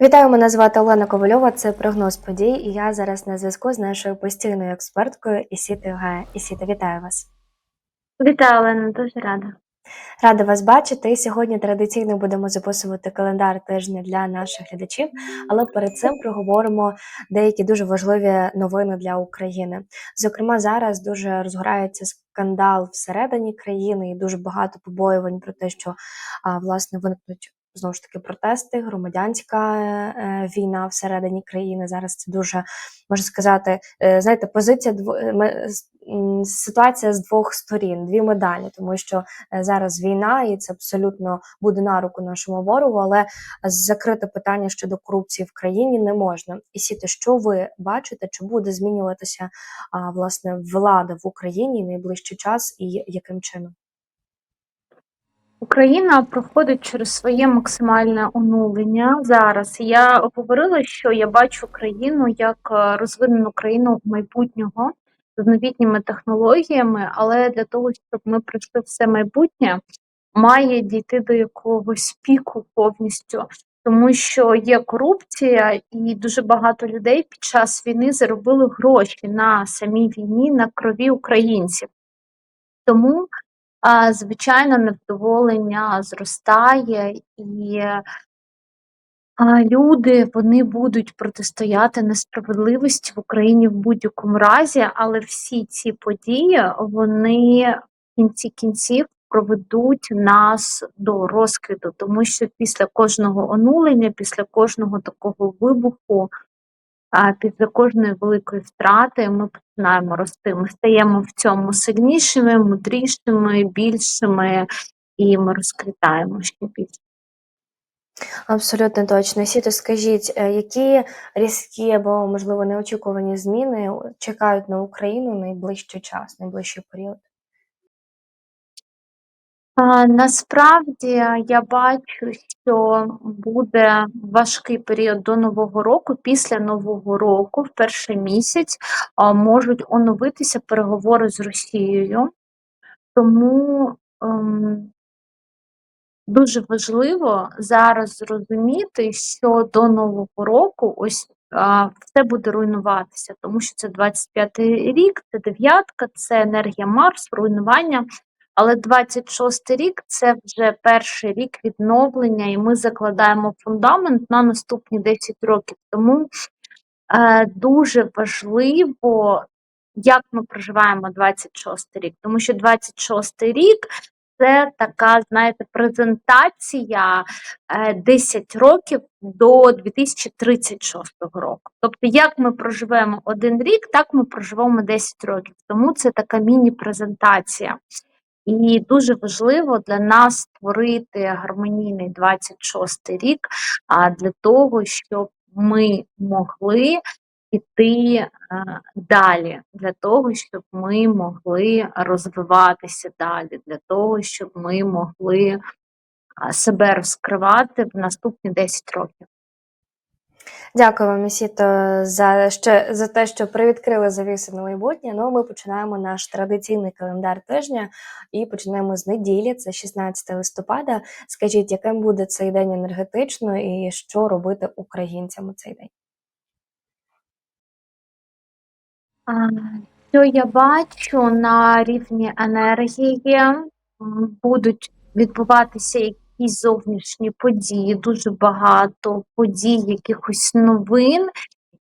Вітаю, мене звати Олена Ковальова. Це прогноз подій. І я зараз на зв'язку з нашою постійною експерткою Ісітою Гая. Ісіта, вітаю вас. Вітаю, Олена, дуже рада. Рада вас бачити. І Сьогодні традиційно будемо записувати календар тижня для наших глядачів, але перед цим проговоримо деякі дуже важливі новини для України. Зокрема, зараз дуже розгорається скандал всередині країни, і дуже багато побоювань про те, що а, власне виникнуть. Знову ж таки, протести, громадянська е, війна всередині країни. Зараз це дуже можна сказати, е, знаєте, позиція е, ситуація з двох сторін, дві медалі, тому що е, зараз війна, і це абсолютно буде на руку нашому ворогу, але закрите питання щодо корупції в країні не можна. І сіти, що ви бачите, чи буде змінюватися власне влада в Україні найближчий час і яким чином? Україна проходить через своє максимальне оновлення зараз. Я говорила, що я бачу країну як е, розвинену країну майбутнього з новітніми технологіями, але для того, щоб ми пройшли все майбутнє, має дійти до якогось піку повністю. Тому що є корупція, і дуже багато людей під час війни заробили гроші на самій війні, на крові українців. Тому А, звичайно, невдоволення зростає, і люди вони будуть протистояти несправедливості в Україні в будь-якому разі, але всі ці події вони в кінці кінців проведуть нас до розквіту, тому що після кожного онулення, після кожного такого вибуху. А після кожної великої втрати ми починаємо рости. Ми стаємо в цьому сильнішими, мудрішими, більшими, і ми розквітаємо ще більше. Абсолютно точно. Сіто, скажіть, е, які різкі або можливо неочікувані зміни чекають на Україну найближчий час, найближчий період? Насправді я бачу, що буде важкий період до Нового року. Після Нового року, в перший місяць, можуть оновитися переговори з Росією. Тому ем, дуже важливо зараз зрозуміти, що до Нового року ось все буде руйнуватися, тому що це 25-й рік, це дев'ятка, це енергія Марс, руйнування. Але 26-й рік це вже перший рік відновлення, і ми закладаємо фундамент на наступні 10 років. Тому е, дуже важливо, як ми проживаємо 26-й рік, тому що 26-й рік це така, знаєте, презентація е, 10 років до 2036 року. Тобто, як ми проживемо один рік, так ми проживемо 10 років. Тому це така міні-презентація. І дуже важливо для нас створити гармонійний 26 рік а, для того, щоб ми могли піти е, далі, для того, щоб ми могли розвиватися далі, для того, щоб ми могли себе розкривати в наступні 10 років. Дякую вам, Місіто, за ще за те, що привідкрили завіси на майбутнє. Ну, ми починаємо наш традиційний календар тижня і починаємо з неділі, це 16 листопада. Скажіть, яким буде цей день енергетично і що робити українцям у цей день? Що я бачу на рівні енергії, будуть відбуватися якісь зовнішні події, дуже багато подій, якихось новин,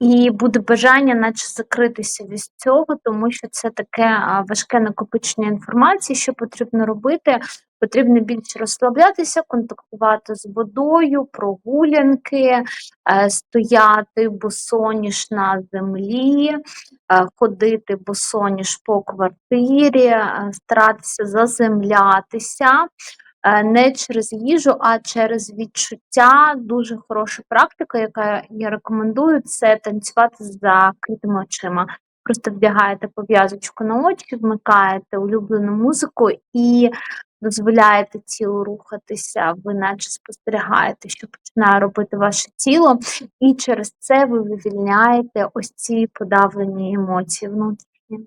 і буде бажання, наче закритися від цього, тому що це таке важке накопичення інформації, що потрібно робити. Потрібно більше розслаблятися, контактувати з водою, прогулянки, е, стояти босоніж на землі, е, ходити босоніж по квартирі, е, старатися заземлятися. Е, Не через їжу, а через відчуття. Дуже хороша практика, яка я рекомендую, це танцювати з закритими очима. Просто вдягаєте пов'язочку на очі, вмикаєте улюблену музику і дозволяєте тілу рухатися, ви наче спостерігаєте, що починає робити ваше тіло, і через це ви вивільняєте ось ці подавлені емоції внутрішні.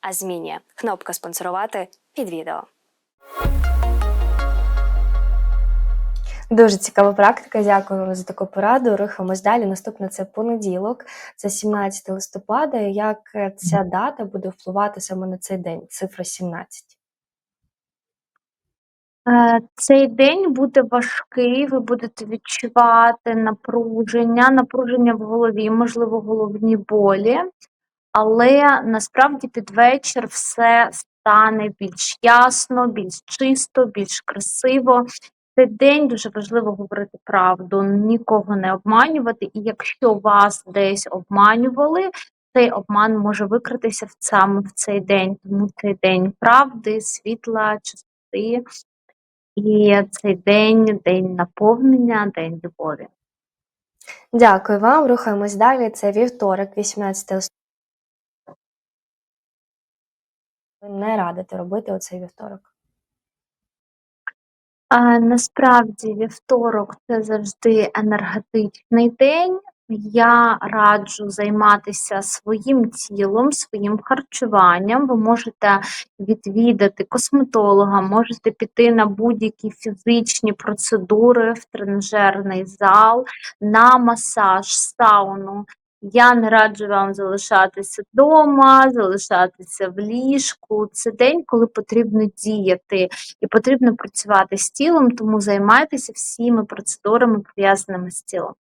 а змінює. Кнопка спонсорувати під відео. Дуже цікава практика. Дякую вам за таку пораду. Рухаємось далі. Наступне це понеділок, це 17 листопада. Як ця дата буде впливати саме на цей день? Цифра 17. Е, Цей день буде важкий, ви будете відчувати напруження, напруження в голові, можливо, головні болі, але насправді під вечір все стане більш ясно, більш чисто, більш красиво. Цей день дуже важливо говорити правду, нікого не обманювати, і якщо вас десь обманювали, цей обман може викритися саме в цей день, тому цей день правди, світла, чистоти. І цей день день наповнення, день любові. Дякую вам. Рухаємось далі. Це вівторок, 18 листопада. Ви не радите робити оцей вівторок. А насправді вівторок це завжди енергетичний день. Я раджу займатися своїм тілом, своїм харчуванням. Ви можете відвідати косметолога, можете піти на будь-які фізичні процедури в тренажерний зал, на масаж, сауну. Я не раджу вам залишатися вдома, залишатися в ліжку. Це день, коли потрібно діяти і потрібно працювати з тілом, тому займайтеся всіми процедурами, пов'язаними з тілом.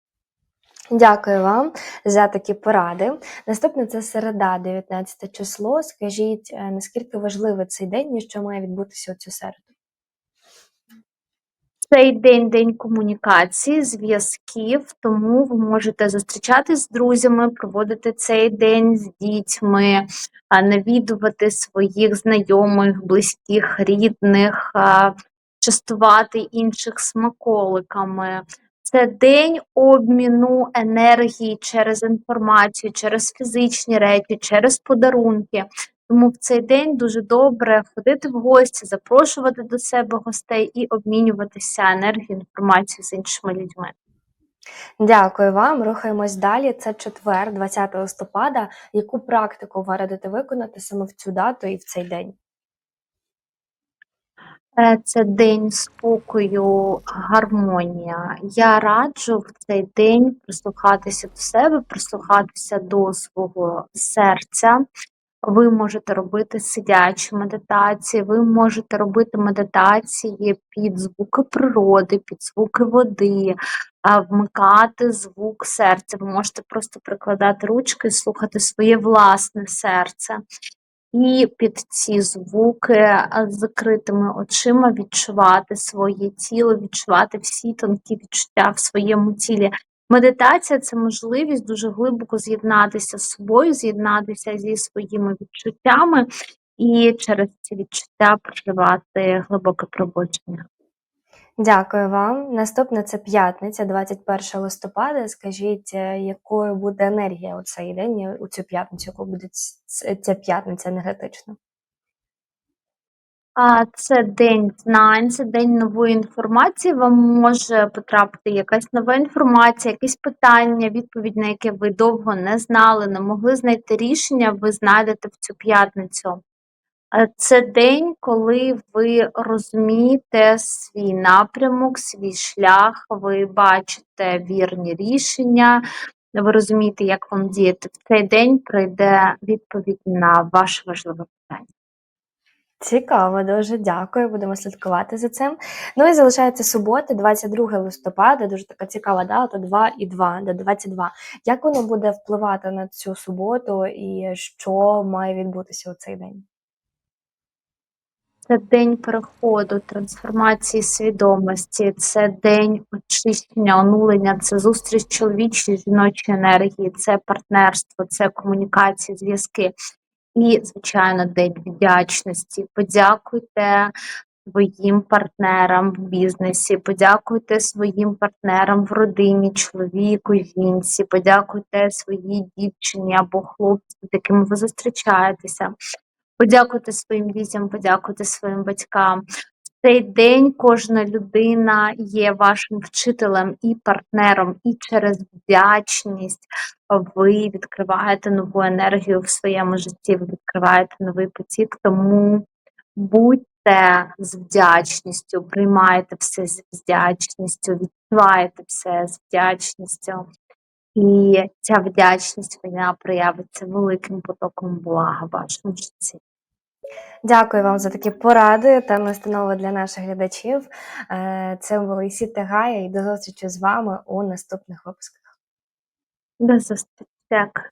Дякую вам за такі поради. Наступне це середа, 19 число. Скажіть, е, наскільки важливий цей день і що має відбутися у цю середу? Цей день день комунікації, зв'язків, тому ви можете зустрічатись з друзями, проводити цей день з дітьми, навідувати своїх знайомих, близьких, рідних, частувати інших смаколиками. Це день обміну енергії через інформацію, через фізичні речі, через подарунки. Тому в цей день дуже добре ходити в гості, запрошувати до себе гостей і обмінюватися енергією, інформацією з іншими людьми. Дякую вам. Рухаємось далі. Це четвер, 20 листопада. Яку практику ви радите виконати саме в цю дату і в цей день? Е, Це день спокою, гармонія. Я раджу в цей день прислухатися до себе, прислухатися до свого серця. Ви можете робити сидячі медитації, ви можете робити медитації під звуки природи, під звуки води, вмикати звук серця. Ви можете просто прикладати ручки і слухати своє власне серце. І під ці звуки з закритими очима відчувати своє тіло, відчувати всі тонкі відчуття в своєму тілі. Медитація це можливість дуже глибоко з'єднатися з собою, з'єднатися зі своїми відчуттями і через ці відчуття проживати глибоке пробудження. Дякую вам. Наступне це п'ятниця, 21 листопада. Скажіть, е, якою буде енергія у цей день, у цю п'ятницю, яку буде ця п'ятниця енергетична? Це день знань, це день нової інформації. Вам може потрапити якась нова інформація, якесь питання, відповідь на яке ви довго не знали, не могли знайти рішення, ви знайдете в цю п'ятницю. Це день, коли ви розумієте свій напрямок, свій шлях, ви бачите вірні рішення, ви розумієте, як вам діяти. В цей день прийде відповідь на ваше важливе питання. Цікаво, дуже дякую. Будемо слідкувати за цим. Ну і залишається субота, 22 листопада. Дуже така цікава дата 2 і 2 до 22. Як воно буде впливати на цю суботу, і що має відбутися у цей день? Це день переходу, трансформації свідомості, це день очищення, онулення, це зустріч чоловічої жіночої енергії, це партнерство, це комунікації, зв'язки. І, звичайно, День вдячності. Подякуйте своїм партнерам в бізнесі, подякуйте своїм партнерам в родині, чоловіку, жінці, подякуйте своїй дівчині або хлопцю, з якими ви зустрічаєтеся. Подякуйте своїм дітям, подякуйте своїм батькам. В цей день кожна людина є вашим вчителем і партнером, і через вдячність ви відкриваєте нову енергію в своєму житті, ви відкриваєте новий потік. Тому будьте з вдячністю, приймайте все з вдячністю, відчувайте все з вдячністю. І ця вдячність вона проявиться великим потоком блага в вашому житті. Дякую вам за такі поради та настанови для наших глядачів. Е, Це були Сіти Гая і до зустрічі з вами у наступних випусках. До зустрічі. Дякую.